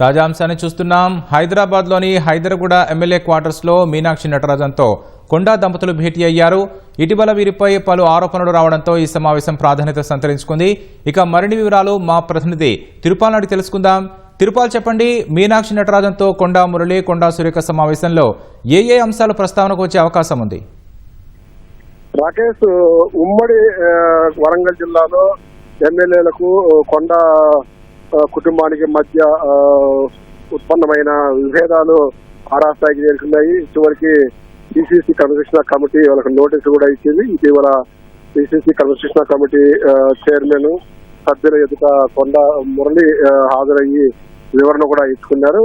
తాజా అంశాన్ని చూస్తున్నాం. హైదరాబాద్లోని హైదరగూడ ఎమ్మెల్యే క్వార్టర్స్లో మీనాక్షి నటరాజన్తో కొండా దంపతులు భేటీ అయ్యారు. ఇటీవల వీరిపై పలు ఆరోపణలు రావడంతో ఈ సమావేశం ప్రాధాన్యత సంతరించుకుంది. ఇక మరిన్ని వివరాలు మా ప్రతినిధి తిరుపాల్ నాటి తెలుసుకుందాం. తిరుపాల్ చెప్పండి మీనాక్షి నటరాజన్తో కొండా మురళి కొండా సురేఖ సమావేశంలో ఏ ఏ అంశాలు ప్రస్తావనకు వచ్చే అవకాశం ఉంది? రాకేష్ ఉమ్మడి వరంగల్ జిల్లాలో ఎమ్మెల్యేలకు కొండ కుటుంబానికి మధ్య ఉత్పన్నమైన విభేదాలు ఆరాస్థాయికి చేరుకున్నాయి. చివరికి పిసిసి క్రమశిక్షణ కమిటీ వాళ్ళకి నోటీసు కూడా ఇచ్చింది. ఇటీవల పిసిసి క్రమశిక్షణ కమిటీ చైర్మన్ సభ్యుల ఎదుట కొండ మురళి హాజరయ్యి వివరణ కూడా ఇచ్చుకున్నారు.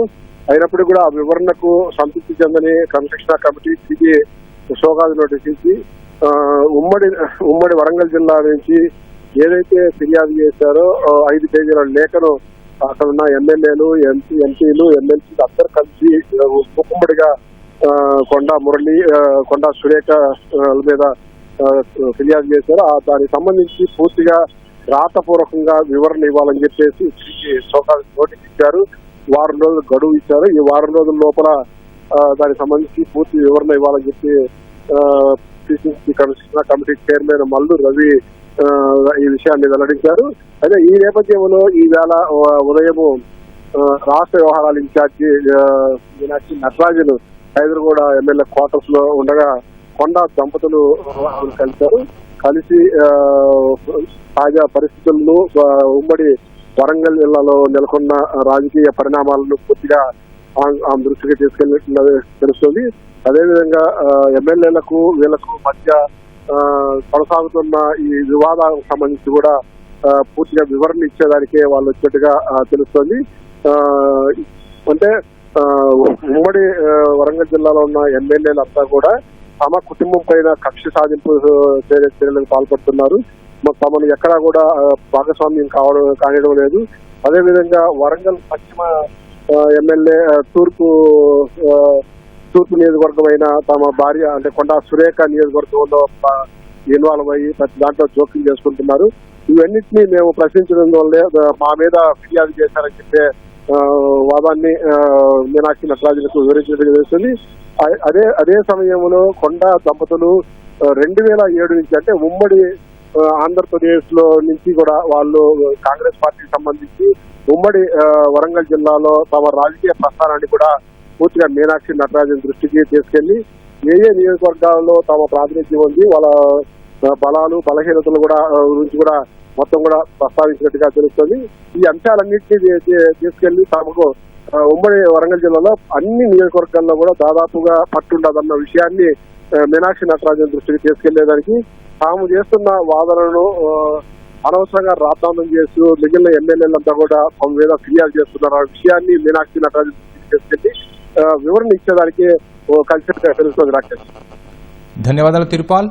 అయినప్పుడు కూడా ఆ వివరణకు సంతృప్తి చెందని కన్స్ట్రక్షన్ కమిటీ తిరిగి సోగాది నోటీస్ ఇచ్చి ఉమ్మడి ఉమ్మడి వరంగల్ జిల్లా నుంచి ఏదైతే ఫిర్యాదు చేశారో ఐదు పేజీల లేఖను అక్కడ ఉన్న ఎమ్మెల్యేలు ఎంపీ ఎంపీలు ఎమ్మెల్సీలు అందరు కలిసి ముక్కుమ్మడిగా కొండ మురళి కొండ సురేఖ మీద ఫిర్యాదు చేశారు. ఆ దానికి సంబంధించి పూర్తిగా రాతపూర్వకంగా వివరణ ఇవ్వాలని చెప్పేసి తిరిగి షోకాజ్ నోటీస్ ఇచ్చారు వారం రోజులు గడువు ఇచ్చారు. ఈ వారం రోజుల లోపల దానికి సంబంధించి పూర్తి వివరణ ఇవ్వాలని చెప్పి PCC commissioner committee chairman Mallu Ravi ఈ విషయాన్ని వెల్లడించారు. అయితే ఈ నేపథ్యంలో ఈవేళ ఉదయము రాష్ట్ర వ్యవహారాల ఇన్ఛార్జి మీనాక్షి నటరాజులు హైదరాబాద్ ఎమ్మెల్యే క్వార్టర్స్లో ఉండగా కొండ దంపతులు కలిశారు. కలిసి తాజా పరిస్థితులను ఉమ్మడి వరంగల్ జిల్లాలో నెలకొన్న రాజకీయ పరిణామాలను పూర్తిగా ఆమె దృష్టికి తీసుకెళ్ళినట్లు తెలుస్తుంది. అదేవిధంగా ఎమ్మెల్యేలకు వీళ్ళకు మధ్య కొనసాగుతున్న ఈ వివాదాలకు సంబంధించి కూడా పూర్తిగా వివరణ ఇచ్చేదానికే వాళ్ళు వచ్చినట్టుగా తెలుస్తుంది. తెలుస్తోంది అంటే ఉమ్మడి వరంగల్ జిల్లాలో ఉన్న ఎమ్మెల్యేలంతా కూడా తమ కుటుంబం పైన కక్ష సాధింపు చర్యలకు పాల్పడుతున్నారు. తమను ఎక్కడా కూడా భాగస్వామ్యం కావడం కానివ్వడం లేదు. అదేవిధంగా వరంగల్ పశ్చిమ ఎమ్మెల్యే తూర్పు తూర్పు నియోజకవర్గం తమ భార్య అంటే కొండ సురేఖ నియోజకవర్గంలో ఇన్వాల్వ్ అయ్యి ప్రతి దాంట్లో జోక్యం చేసుకుంటున్నారు. ఇవన్నింటినీ మేము ప్రశ్నించడం వల్లే మా మీద ఫిర్యాదు చేశారని చెప్పే వాదాన్ని మీనాక్షి నటరాజులకు వివరించడం జరుగుతుంది. అదే అదే సమయంలో కొండ దంపతులు రెండు వేల ఏడు నుంచి అంటే ఉమ్మడి ఆంధ్రప్రదేశ్లో నుంచి కూడా వాళ్ళు కాంగ్రెస్ పార్టీకి సంబంధించి ఉమ్మడి వరంగల్ జిల్లాలో తమ రాజకీయ ప్రస్థానాన్ని కూడా పూర్తిగా మీనాక్షి నటరాజన్ దృష్టికి తీసుకెళ్ళి ఏ ఏ నియోజకవర్గాల్లో తమ ప్రాతినిధ్యం ఉంది వాళ్ళ బలాలు బలహీనతలు కూడా గురించి కూడా మొత్తం కూడా ప్రస్తావించినట్టుగా తెలుస్తుంది. ఈ అంశాలన్నింటినీ తీసుకెళ్ళి తమకు ఉమ్మడి వరంగల్ జిల్లాలో అన్ని నియోజకవర్గాల్లో కూడా దాదాపుగా పట్టుండదన్న విషయాన్ని మీనాక్షి నటరాజన్ దృష్టికి తీసుకెళ్ళేదానికి తాము చేస్తున్న వాదనను అనవసరంగా రాద్ధాంతం చేస్తూ మిగిలిన ఎమ్మెల్యేలంతా కూడా తమ మీద ఫిర్యాదు చేస్తున్నారు. ఆ విషయాన్ని మీనాక్షి నటరాజన్ దృష్టికి తీసుకెళ్ళి వివరణ ఇచ్చేదానికి కలిసి తెలుస్తుంది రాకేష్ ధన్యవాదాలు తిరుపాల్.